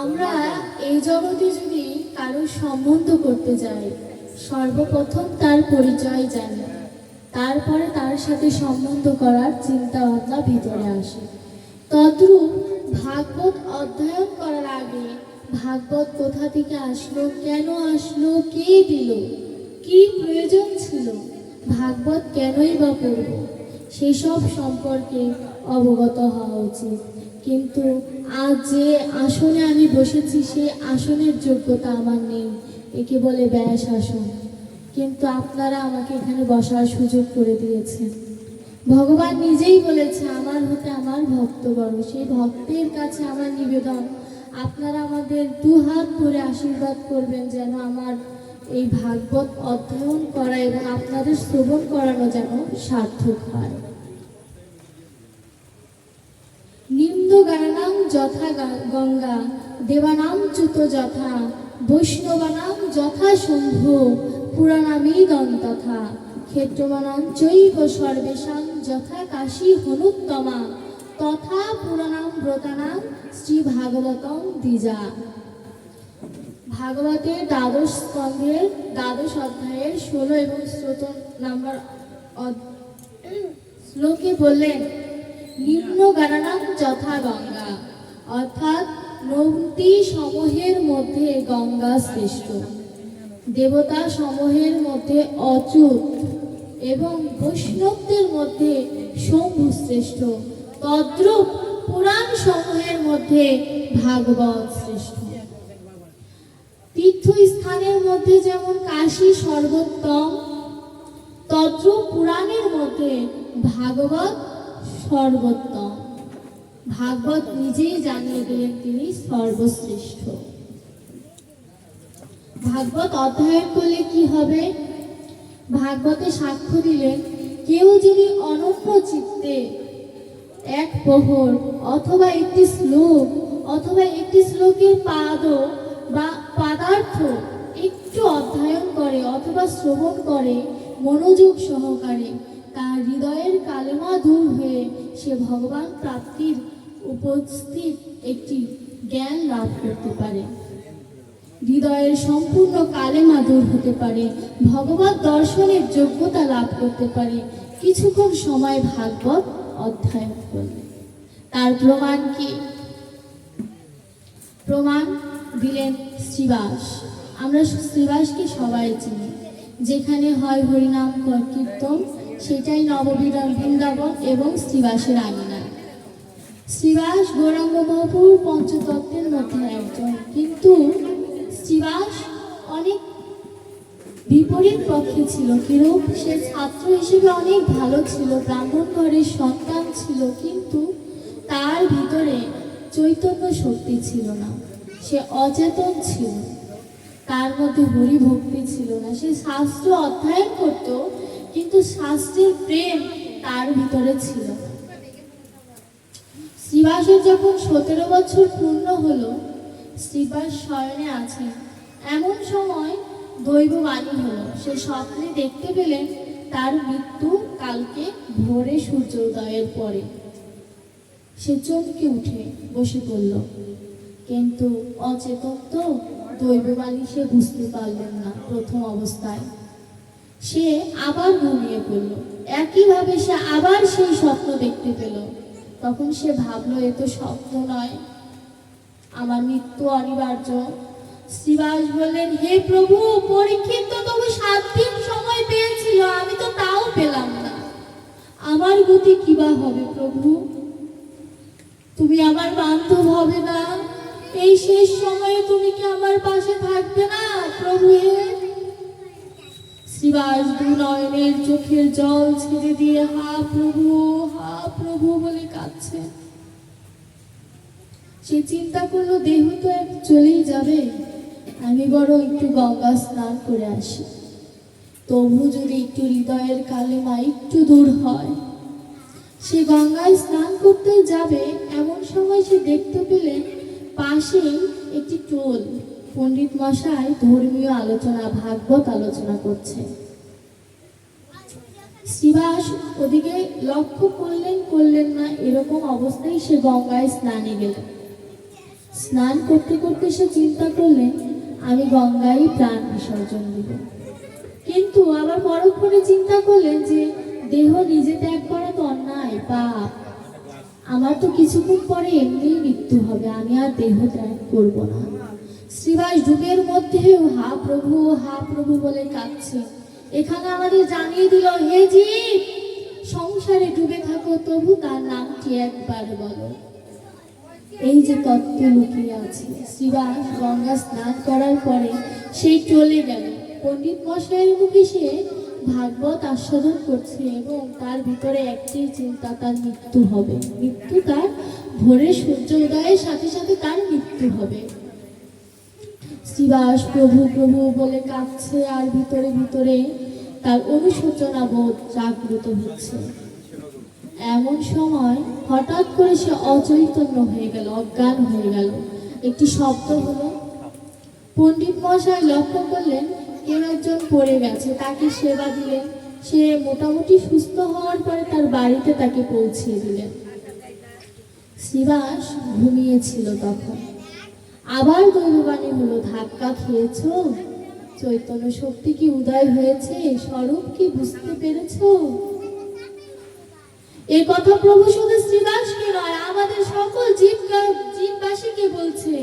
আমরা এই জগতে যদি কারোর সম্বন্ধ করতে যাই, সর্বপ্রথম তার পরিচয় জানি। তারপরে তার সাথে সম্বন্ধ করার চিন্তা ভাবনা ভিতরে আসে। তদ্রূপ ভাগবত অধ্যয়ন করার আগে ভাগবত কোথা থেকে আসলো, কেন আসলো, কে দিল, কি প্রয়োজন ছিল, ভাগবত কেনই বা পড়ব সেসব সম্পর্কে অবগত হওয়া উচিত। কিন্তু আজ যে আসনে আমি বসেছি, সেই আসনের যোগ্যতা আমার নেই। একে বলে ব্যাস আসন। কিন্তু আপনারা আমাকে এখানে বসার সুযোগ করে দিয়েছেন। ভগবান নিজেই বলেছে, আমার হতে আমার ভক্ত বড় সেই ভক্তের কাছে আমার নিবেদন। আপনারা আমাদের দু হাত ধরে আশীর্বাদ করবেন যেন আমার এই ভাগবত অধ্যয়ন করা এবং আপনাদের শ্রবণ করানো যেন সার্থক হয় নিম্ন গানাম যথা গঙ্গা, দেবানাম চ্যুত যথা, বৈষ্ণবানাম যথা শম্ভ পুরাণামী তথা। ক্ষেত্রমানাম চৈব সর্বেশাং যথা কাশী হনুত্তমা, তথা পুরাণাম ব্রতানাম শ্রী ভাগবতম দ্বিজা। ভাগবতের দ্বাদশ স্কন্ধের, দ্বাদশ অধ্যায়ের ষোলো এবং সতেরো নম্বর শ্লোকে বললেন, নিম্ন গণনাম যথা গঙ্গা। অর্থাৎ নদী সমূহের মধ্যে গঙ্গা শ্রেষ্ঠ দেবতা সমূহের মধ্যে অচ্যুত এবং বৈষ্ণবদের মধ্যে শম্ভু শ্রেষ্ঠ তদ্রূপ পুরাণ সমূহের মধ্যে ভাগবত শ্রেষ্ঠ তীর্থস্থানের মধ্যে যেমন কাশী সর্বোত্তম, তদ্রূপ পুরাণের মধ্যে ভাগবত সর্বোত্তম। ভাগবত নিজেই জানিয়ে দিলেন তিনি সর্বশ্রেষ্ঠ। ভাগবত অধ্যয়ন করলে কি হবে? ভাগবতে সাক্ষ্য দিলেন, কেউ যদি অনন্য চিত্তে এক প্রহর অথবা একটি শ্লোক অথবা একটি শ্লোকের পাদ বা পাদার্থ একটু অধ্যয়ন করে অথবা শ্রবণ করে মনোযোগ সহকারে, তার হৃদয়ের কালেমা দূর হয়ে সে ভগবান প্রাপ্তির উপস্থিত একটি জ্ঞান লাভ করতে পারে। হৃদয়ের সম্পূর্ণ কালেমা দূর হতে পারে। ভগবত দর্শনের যোগ্যতা লাভ করতে পারে। কিছুক্ষণ সময় ভাগবত অধ্যয়ন করলে। তার প্রমাণ কি? প্রমাণ দিলেন শ্রীবাস। আমরা শ্রীবাসকে সবাই চিনি। যেখানে হয় হরিনাম, কীর্তন, সেটাই নববিধান বৃন্দাবন এবং শ্রীবাসের আঙিনা শ্রীবাস গৌরাঙ্গ মহাপুর পঞ্চতত্ত্বের মধ্যে একজন। কিন্তু শ্রীবাস অনেক বিপরীত পক্ষে ছিল, কিরূপ সে ছাত্র হিসেবে অনেক ভালো ছিল, ব্রাহ্মণ ঘরের সন্তান ছিল, কিন্তু তার ভিতরে চৈতন্য শক্তি ছিল না। সে অচেতন ছিল, তার মধ্যে হরি ভক্তি ছিল না। সে শাস্ত্র অধ্যয়ন করত, কিন্তু শাস্ত্রের প্রেম তার ভিতরে ছিল না। শ্রীবাসের যখন সতেরো বছর পূর্ণ হলো, শ্রীবাস শয়নে আছেন। এমন সময় দৈববাণী হলো। সে স্বপ্নে দেখতে পেলেন তার মৃত্যু কালকে ভোরে সূর্যোদয়ের পরে। সে চমকে উঠে বসে পড়ল। কিন্তু অচেতন তো দৈববাণী সে বুঝতে পারলেন না প্রথম অবস্থায়। সে আবার ঘুমিয়ে পড়ল। একইভাবে সে আবার সেই স্বপ্ন দেখতে পেল। তখন সে ভাবলো, এ তো স্বপ্ন নয়। আমার মৃত্যু অনিবার্য। শ্রীবাস বললেন, হে প্রভু, পরীক্ষিত, তবু সাত দিন সময় পেয়েছিল, আমি তো তাও পেলাম না। আমার গতি কিবা হবে প্রভু? তুমি আমার বান্ধব হবে না। এই শেষ সময়ে তুমি কি আমার পাশে থাকবে না, প্রভু? হে শ্রীবাস দু নয়নের চোখের জল ছেড়ে দিয়ে, হা প্রভু, হা প্রভু বলে কাঁদছে। সে চিন্তা করল, দেহ তো এক চলেই যাবে। আমি বড় একটু গঙ্গা স্নান করে আসি। তবু যদি একটু হৃদয়ের কালেমা একটু দূর হয়, সে গঙ্গায় স্নান করতে যাবে এমন সময় সে দেখতে পেলেন পাশেই একটি টোল। পণ্ডিত মশাই ধর্মীয় আলোচনা, ভাগবত আলোচনা করছে। শ্রীবাস ওদিকে লক্ষ্য করলেন করলেন না, এরকম অবস্থায় সে গঙ্গায় স্নানে গেলেন স্নান করতে করতে সে চিন্তা করলেন, আমি গঙ্গায় প্রাণ বিসর্জন দিব। কিন্তু আবার পরক্ষণে চিন্তা করলেন যে, দেহ নিজে ত্যাগ করা তো অন্যায়, পাপ। আমার তো কিছুক্ষণ পরে এমনিই মৃত্যু হবে, আমি আর দেহ ত্যাগ করব না। শ্রীবাস যুগের মধ্যেও, হা প্রভু হা প্রভু বলে কাঁদছে। এখানে আমাদের জানিয়ে দিল, হে জীব, সংসারে ডুবে থাকো, তবু তার নামটি একবার বলো। এই যে তত্ত্ব লুকিয়ে আছে, শ্রীবাস গঙ্গা স্নান করার পরে সেই চলে গেল। পণ্ডিত মশাইয়ের মুখে সে ভাগবত আস্বাদন করছে এবং তার ভিতরে একটি চিন্তা, তার মৃত্যু হবে। মৃত্যু তার ভোরে সূর্য উদয়ের সাথে সাথে তার মৃত্যু হবে। শ্রীবাস প্রভু প্রভু বলে কাঁদছে আর ভিতরে ভিতরে তার অনুশোচনা বোধ জাগ্রত হচ্ছে। এমন সময় হঠাৎ করে সে অচৈতন্য হয়ে গেল, অজ্ঞান হয়ে গেল। একটি শব্দ হলো, পণ্ডিত মশাই লক্ষ্য করলেন কেউ একজন পড়ে গেছে, তাকে সেবা দিলেন। সে মোটামুটি সুস্থ হওয়ার পরে তার বাড়িতে তাকে পৌঁছিয়ে দিলেন। শ্রীবাস ঘুমিয়েছিল তখন। আবার দৈববাণী হলো ধাক্কা খেয়েছ? চৈতন্য শক্তি কি উদয় হয়েছে? স্বরূপ কি বুঝতে পেরেছ? এই কথা প্রভু শুধু শ্রীবাসকে নয়, আমাদের সকল জীব জীববাসীকে বলছে,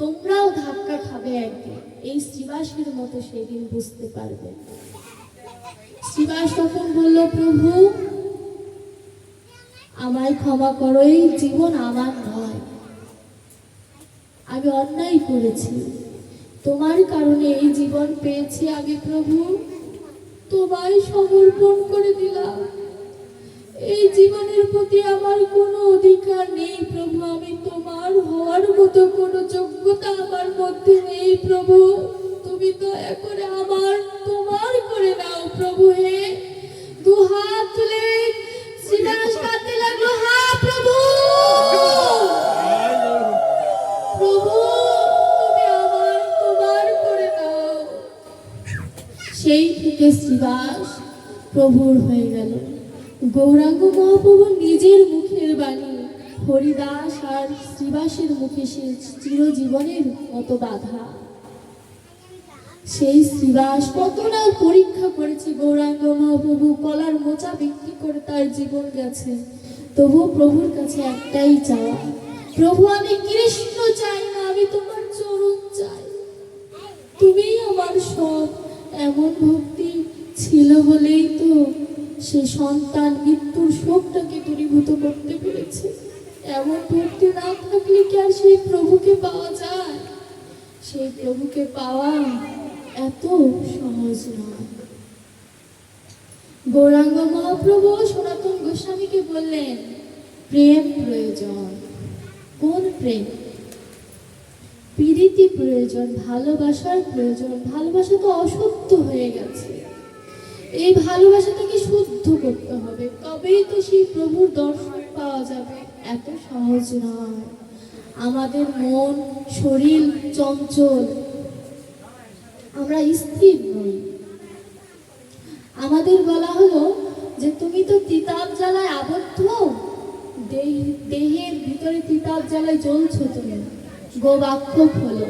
তোমরাও ধাক্কা খাবে একদিন। এই শ্রীবাসের মতো সেদিন বুঝতে পারবে। শ্রীবাস তখন বলল, প্রভু, আমায় ক্ষমা করো, এই জীবন আমার নয়। আমি অন্যায় করেছি। তোমার কারণে এই জীবন পেয়েছি আমি প্রভু। তোমায় সমর্পণ করে দিলাম। এই জীবনের প্রতি আমার কোনো অধিকার নেই প্রভু। আমি তোমার হওয়ার মতো কোনো যোগ্যতা আমার মধ্যে নেই প্রভু। তুমি দয়া করে আমার তোমার করে নাও প্রভু হে। দু হাত তুলে শ্রীদাস কাঁদতে লাগল হা প্রভু প্রভু। থেকে শ্রীবাস প্রভুর হয়ে গেল। গৌরাঙ্গ মহাপ্রভু নিজের মুখের বাণী, হরিদাস আর শ্রীবাসের মুখে সে চিরজীবনের মতো বাধা। সেই শ্রীবাস কত না পরীক্ষা করেছে গৌরাঙ্গ মহাপ্রভু, কলার মোচা বিক্রি করে তার জীবন গেছে। তবু প্রভুর কাছে একটাই চাওয়া, প্রভু, আমি কৃষ্ণ চাই না, আমি তোমার চরণ চাই। তুমি আমার সব, এমন ভক্তি ছিল বলেই তো সে সন্তান মৃত্যুর শোকটাকে দূরীভূত করতে পেরেছে। এমন ভক্তি না থাকলে কি আর সেই প্রভুকে পাওয়া যায়? সেই প্রভুকে পাওয়া এত সহজ নয়। গৌরাঙ্গ মহাপ্রভু সনাতন গোস্বামীকে বললেন, প্রেম প্রয়োজন। কোন প্রেম? প্রীতি প্রয়োজন, ভালোবাসার প্রয়োজন। ভালোবাসা তো অসত্য হয়ে গেছে। এই ভালোবাসাটাকে শুদ্ধ করতে হবে। তবেই তো সেই প্রভুর দর্শন পাওয়া যাবে। এত সহজ নয়। আমাদের মন, শরীর চঞ্চল। আমরা স্থির নই। আমাদের বলা হলো যে, তুমি তো তিতাব জ্বালায় আবদ্ধ? দেহ- দেহের ভিতরে তিতাব জ্বালায় জ্বলছ তুমি। গোবাক্ষ হলো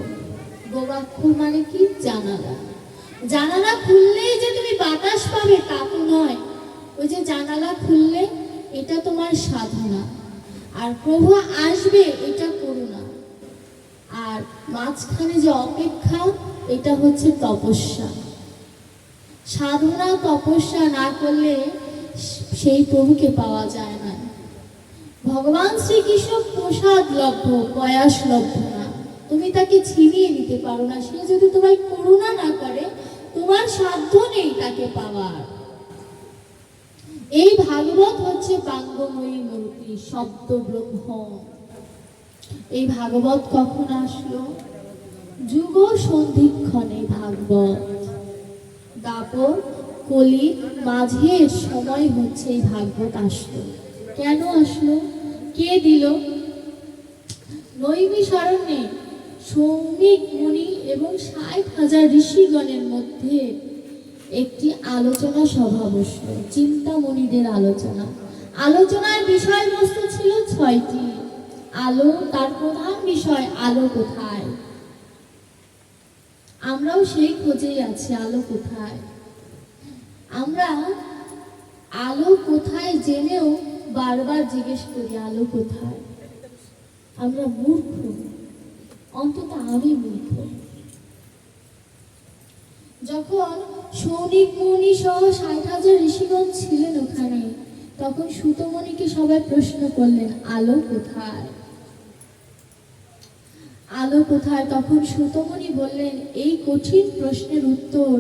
গোবাক্ষ মানে কি? জানালা। জানালা খুললেই যে তুমি বাতাস পাবে তা তো নয়। ওই যে জানালা খুললে এটা তোমার সাধনা। আর প্রভু আসবে এটা করুণা। আর মাঝখানে যে অপেক্ষা, এটা হচ্ছে তপস্যা। সাধনা, তপস্যা না করলে সেই প্রভুকে পাওয়া যায় না। ভগবান শ্রীকৃষ্ণ প্রসাদ লভ্য, প্রয়াস লভ্য না। তুমি তাকে ছিনিয়ে নিতে পারো না। সে যদি তোমায় করুণা না করে তোমার সাধ্য নেই তাকে পাওয়ার। এই ভাগবত হচ্ছে বাঙ্গময়ী মূর্তি শব্দ ব্রহ্ম এই ভাগবত কখন আসলো? যুগ সন্ধিক্ষণে ভাগবত। দাপর কলি মাঝে সময় হচ্ছে এই ভাগবত আসলো। কেন আসলো? কে দিল? নৈমিষারণ্যে সৌমিক মুনি এবং ষাট হাজার ঋষিগণের মধ্যে একটি আলোচনা সভা বসল, চিন্তামণিদের আলোচনা। আলোচনার বিষয়বস্তু ছিল ছয়টি। আলো, তার প্রধান বিষয় আলো কোথায়? আমরাও সেই খোঁজেই আছি, আলো কোথায়? আমরা আলো কোথায় জেনেও বারবার জিজ্ঞেস করি, আলো কোথায়? আমরা মূর্খ। অন্তত আমি মূর্খ যখন সৌনিক মণি সহ ষাট হাজার ঋষিগণ ছিলেন ওখানে, তখন সুতমণিকে সবাই প্রশ্ন করলেন, আলো কোথায়? আলো কোথায়? তখন সুতমণি বললেন, এই কঠিন প্রশ্নের উত্তর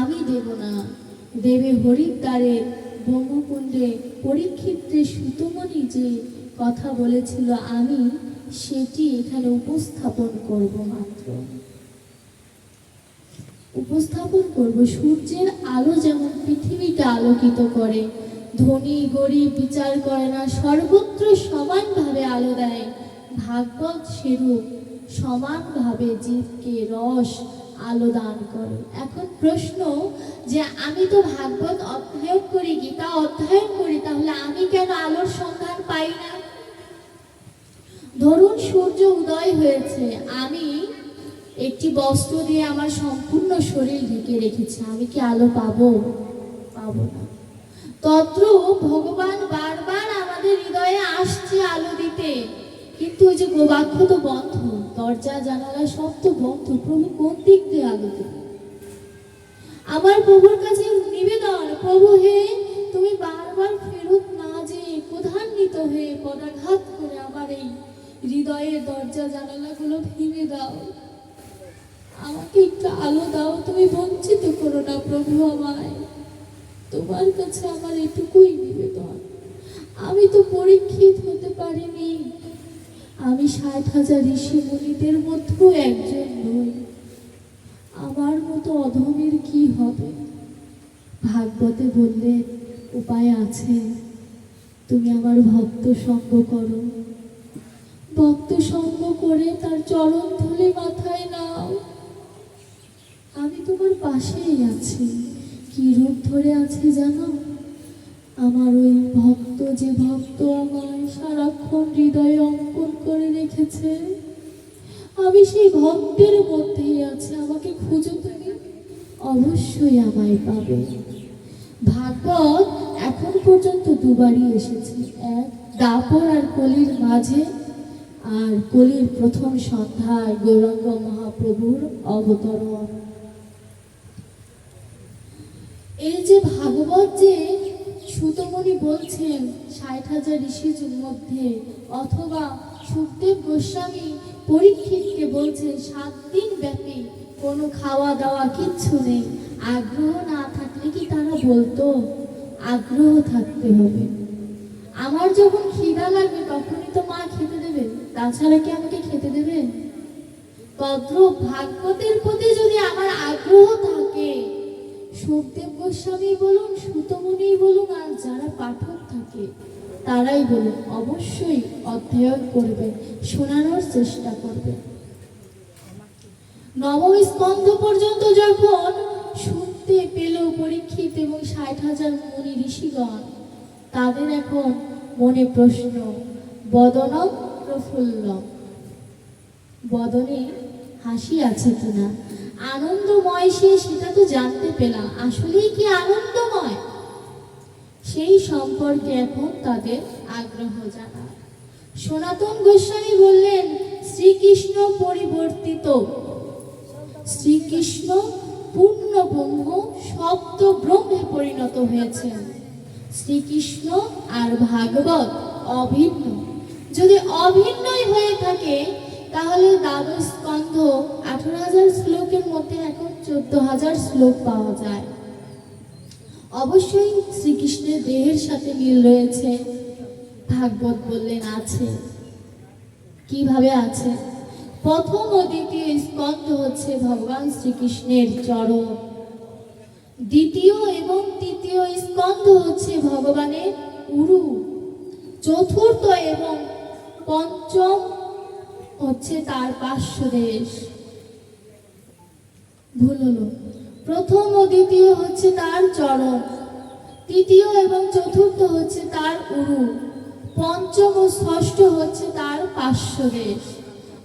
আমি দেব না। দেবে হরিদ্বারে ব্রহ্মকুণ্ডে পরীক্ষিত্রে সুতমণি যে কথা বলেছিল, আমি সেটি এখানে উপস্থাপন করব মাত্র। উপস্থাপন করব সূর্যের আলো যেমন পৃথিবীকে আলোকিত করে, ধনী, গরিব, বিচার করে না, সর্বত্র সমানভাবে আলো দেয়। ভাগবত সেরূপ সমানভাবে জীবকে রস, আলো দান করে। এখন প্রশ্ন যে আমি তো ভাগবত অধ্যয়ন করি, গীতা অধ্যয়ন করি, তাহলে আমি কেন আলোর সন্ধান পাই না? ধরুন সূর্য উদয় হয়েছে, আমি একটি বস্ত্র দিয়ে আমার সম্পূর্ণ শরীর ঢেকে রেখেছি, আমি কি আলো পাবো? পাবো না। তত্র ভগবান বারবার আমাদের হৃদয়ে আসছে আলো দিতে, কিন্তু ওই যে গোবাক্ষ তো বন্ধ, দরজা, জানালা সব তো বন্ধ, প্রভু কোন দিক দিয়ে আলো দেবে? আমার প্রভুর কাছে নিবেদন, প্রভু হে, তুমি বারবার ফেরত না যে প্রধান্বিত হয়ে পদাঘাত করে আমার এই হৃদয়ের দরজা জানালাগুলো ভেঙে দাও। আমাকে একটু আলো দাও, তুমি বঞ্চিত করো না প্রভু আমায়। তোমার কাছে আমার এটুকুই নিবেদন। আমি তো পরীক্ষিত হতে পারিনি। আমি ষাট হাজার ঋষি মুনিদের মধ্যেও একজন নই। আমার মতো অধমের কি হবে? ভাগবতে বললেন উপায় আছে। তুমি আমার ভক্ত সঙ্গ করো। ভক্ত সঙ্গ করে তার চরণ ধুলে মাথায় নাও। আমি তোমার পাশেই আছি। কি রূপ ধরে আছে জানো? আমার ওই ভক্ত যে ভক্ত আমায় সারাক্ষণ হৃদয়ে অঙ্কন করে রেখেছে, আমি সেই ভক্তের মধ্যেই আছি। আমাকে খুঁজো তুমি। অবশ্যই আমায় পাবে। ভাগবত এখন পর্যন্ত দুবারই এসেছে। এক দাপর আর কলির মাঝে আর কলির প্রথম সন্ধ্যায় গৌরাঙ্গ মহাপ্রভুর অবতরণ। এই যে ভাগবত যে সুতমণি বলছেন, ষাট হাজার ঋষির মধ্যে, অথবা সুখদেব গোস্বামী পরীক্ষিতকে বলছেন, সাত দিন ব্যাপী কোনো খাওয়া দাওয়া কিচ্ছু নেই। আগ্রহ না থাকলে কি তারা বলতো? আগ্রহ থাকতে হবে। আমার যখন খিদা লাগবে, তখনই তো মা খেতে দেবে। তাছাড়া কি আমাকে খেতে দেবে? তদ্র ভাগবতের প্রতি যদি আমার আগ্রহ থাকে, সুখদেব গোস্বামী বলুন সুতমণি বলুন, আর যারা পাঠক থাকে, তারাই বলুন, অবশ্যই অধ্যয়ন করবে শোনানোর চেষ্টা করবে নবম স্কন্ধ পর্যন্ত যখন শুনতে পেল পরীক্ষিত এবং ষাট হাজার মুনি ঋষিগণ তাদের এখন মনে প্রশ্ন বদনম প্রফুল্ল। বদনে হাসি আছে কিনা আনন্দময় সে, সেটা তো জানতে পেলাম। আসলেই কি আনন্দময়? সেই সম্পর্কে এখন তাদের আগ্রহ জানা সনাতন গোস্বামী বললেন, শ্রীকৃষ্ণ পরিবর্তিত। শ্রীকৃষ্ণ পূর্ণ ব্রহ্ম শব্দ ব্রহ্মে পরিণত হয়েছেন। শ্রীকৃষ্ণ আর ভাগবত অভিন্ন। যদি অভিন্নই হয়ে থাকে, তাহলে দ্বাদশ স্কন্ধ আঠারো হাজার শ্লোকের মধ্যে এখন চোদ্দ হাজার শ্লোক পাওয়া যায়। অবশ্যই শ্রীকৃষ্ণের দেহের সাথে মিল রয়েছে। ভাগবত বললেন, আছে। কীভাবে আছে? প্রথম ও দ্বিতীয় স্কন্ধ হচ্ছে ভগবান শ্রীকৃষ্ণের চরণ। দ্বিতীয় এবং তৃতীয় স্কন্ধ হচ্ছে ভগবানের উরু। চতুর্থ এবং পঞ্চম হচ্ছে তার পার্শ্ব দেশ ভুল হলো। প্রথম ও দ্বিতীয় হচ্ছে তার চরণ। তৃতীয় এবং চতুর্থ হচ্ছে তার উরু। পঞ্চম ও ষষ্ঠ হচ্ছে তার পার্শ্বদেশ।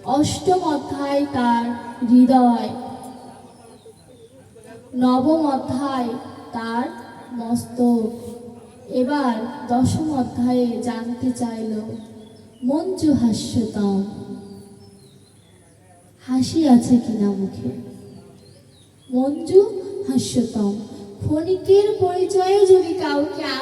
অষ্টম অধ্যায় তার হৃদয়। নবম অধ্যায় তার মস্তক। এবার দশম অধ্যায়ে জানতে চাইল মঞ্জু হাস্যতম? হাসি আছে কিনা মুখে? মঞ্জু হাস্যতম? ক্ষণিকের পরিচয়ে যদি কাউকে